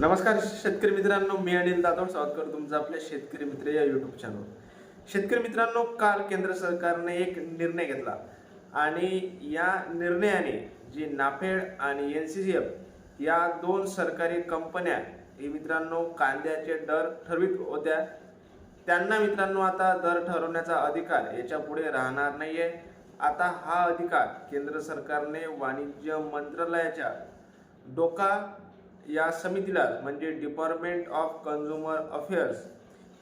नमस्कार शेतकरी मित्रांनो मी अनिल जाधव स्वागत करतो तुमचं आपल्या शेतकरी मित्र या युट्यूब चॅनल शेतकरी मित्रांनो काल केंद्र सरकारने एक निर्णय घेतला आणि या निर्णयाने जी नाफेड आणि एन सी सी एफ या दोन सरकारी कंपन्या हे मित्रांनो कांद्याचे दर ठरवित होत्या. त्यांना मित्रांनो आता दर ठरवण्याचा अधिकार याच्यापुढे राहणार नाहीये. आता हा अधिकार केंद्र सरकारने वाणिज्य मंत्रालयाच्या डोका या समितीला म्हणजे डिपार्टमेंट ऑफ कन्झ्युमर अफेअर्स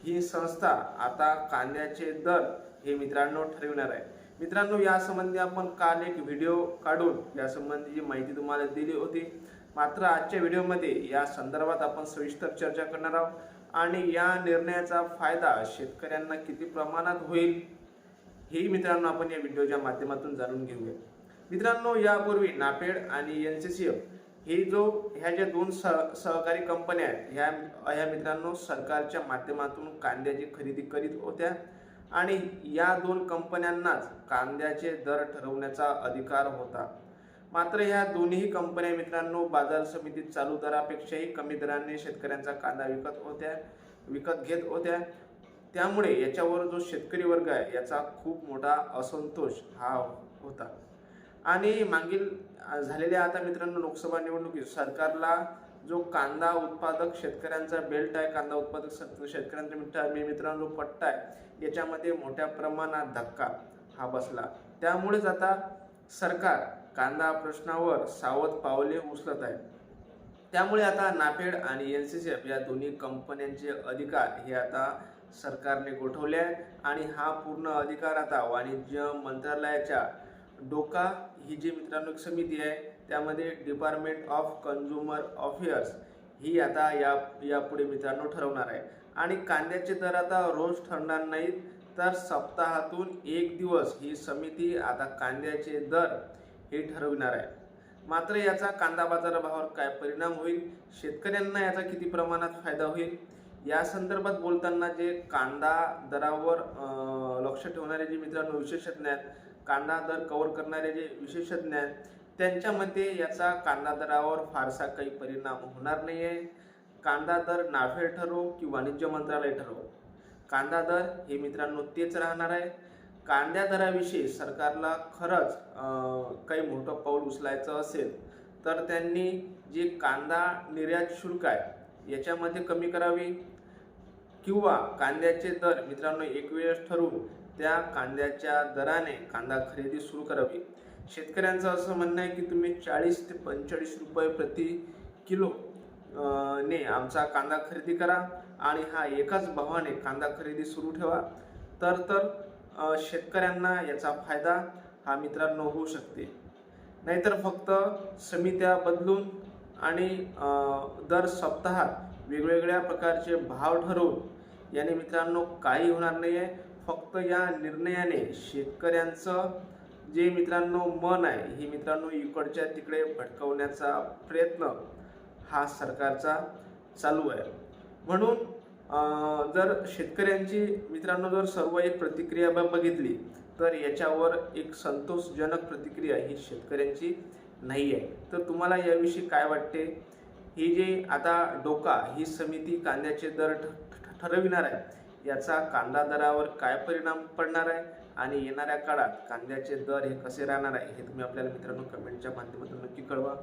ही संस्था आता कांद्याचे दर हे मित्रांनो ठरविणार आहे. मित्रांनो यासंबंधी आपण काल एक व्हिडिओ काढून यासंबंधीची माहिती तुम्हाला दिली होती मात्र आजच्या व्हिडिओमध्ये या संदर्भात आपण सविस्तर चर्चा करणार आहोत आणि या निर्णयाचा फायदा शेतकऱ्यांना किती प्रमाणात होईल हेही मित्रांनो आपण या व्हिडिओच्या माध्यमातून जाणून घेऊया. मित्रांनो यापूर्वी नाफेड आणि एन सी सी एफ हे जो ह्या ज्या दोन सह सहकारी कंपन्या आहेत ह्या ह्या मित्रांनो सरकारच्या माध्यमातून कांद्याची खरेदी करीत होत्या आणि या दोन कंपन्यांनाच कांद्याचे दर ठरवण्याचा अधिकार होता. मात्र ह्या दोन्ही कंपन्या मित्रांनो बाजार समितीत चालू दरापेक्षाही कमी दराने शेतकऱ्यांचा कांदा विकत होत्या विकत घेत होत्या. त्यामुळे याच्यावर जो शेतकरी वर्ग आहे याचा खूप मोठा असंतोष हा होता. आणि मागील झालेल्या आता मित्रांनो लोकसभा निवडणुकीत सरकारला जो कांदा उत्पादक शेतकऱ्यांचा बेल्ट आहे कांदा उत्पादक शेतकऱ्यांचा मिठा मी मित्रांनो जो पट्टा आहे याच्यामध्ये मोठ्या प्रमाणात धक्का हा बसला. त्यामुळेच आता सरकार कांदा प्रश्नावर सावध पावले उचलत आहे. त्यामुळे आता नाफेड आणि एन सी सी एफ या दोन्ही कंपन्यांचे अधिकार हे आता सरकारने गोठवले आहे आणि हा पूर्ण अधिकार आता वाणिज्य मंत्रालयाच्या डोका ही जी मित्रांनो एक समिती आहे त्यामध्ये डिपार्टमेंट ऑफ कन्झ्युमर अफेअर्स ही आता या यापुढे मित्रांनो ठरवणार आहे. आणि कांद्याचे दर आता रोज ठरणार नाहीत तर सप्ताहातून एक दिवस ही समिती आता कांद्याचे दर हे ठरविणार आहे. मात्र याचा कांदा बाजारभावावर काय परिणाम होईल? शेतकऱ्यांना याचा किती प्रमाणात फायदा होईल? या संदर्भात बोलताना जे कांदा दरावर लक्ष ठेवणारे जे मित्रांनो विशेषज्ञ आहेत कांदा दर कव्हर करणारे जे विशेषज्ञ आहेत त्यांच्या मते याचा कांदा दरावर फारसा काही परिणाम होणार नाही आहे कांदा दर नाफेड ठरवो की वाणिज्य मंत्रालय ठरवो. कांदा दर हे मित्रांनो तेच राहणार आहे. कांद्या दराविषयी सरकारला खरंच काही मोठं पाऊल उचलायचं असेल तर त्यांनी जे कांदा निर्यात शुल्क आहे याच्यामध्ये कमी करावी. किंवा कांद्याचे दर मित्रांनो एक वेळेस ठरवून त्या कांद्याच्या दराने कांदा खरेदी सुरू करावी. शेतकऱ्यांचं असं म्हणणं आहे की तुम्ही चाळीस ते पंचेचाळीस रुपये प्रति किलो ने आमचा कांदा खरेदी करा आणि हा एकाच भावाने कांदा खरेदी सुरू ठेवा. तर तर शेतकऱ्यांना याचा फायदा हा मित्रांनो होऊ शकते. नाहीतर फक्त समित्या बदलून आणि दर सप्ताहात वेगवेगळ्या प्रकारचे भाव ठरवून याने मित्रांनो काही होणार नाही आहे फक्त या निर्णयाने शेतकऱ्यांचं जे मित्रांनो मन आहे हे मित्रांनो इकडच्या तिकडे भटकवण्याचा प्रयत्न हा सरकारचा चालू आहे. म्हणून जर शेतकऱ्यांची मित्रांनो जर सर्व एक प्रतिक्रिया बघितली तर याच्यावर एक संतोषजनक प्रतिक्रिया ही शेतकऱ्यांची नाही आहे तर तुम्हाला याविषयी काय वाटते? ही जी आता डोका ही समिती कांद्याचे दर ठ- ठरविणार आहे. याचा कांदा दरावर काय परिणाम पडणार आहे आणि येणाऱ्या काळात कांद्याचे दर हे कसे राहणार आहे हे तुम्ही आपल्याला मित्रांनो कमेंटच्या माध्यमातून नक्की कळवा.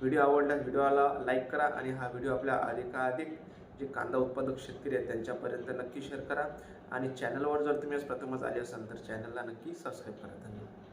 व्हिडिओ आवडला व्हिडिओला लाईक करा आणि हा व्हिडिओ आपल्या अधिकाधिक जे कांदा उत्पादक शेतकरी आहेत त्यांच्यापर्यंत नक्की शेअर करा. आणि चॅनलवर जर तुम्ही आज प्रथमच आले असाल तर चॅनलला नक्की सबस्क्राईब करा. धन्यवाद.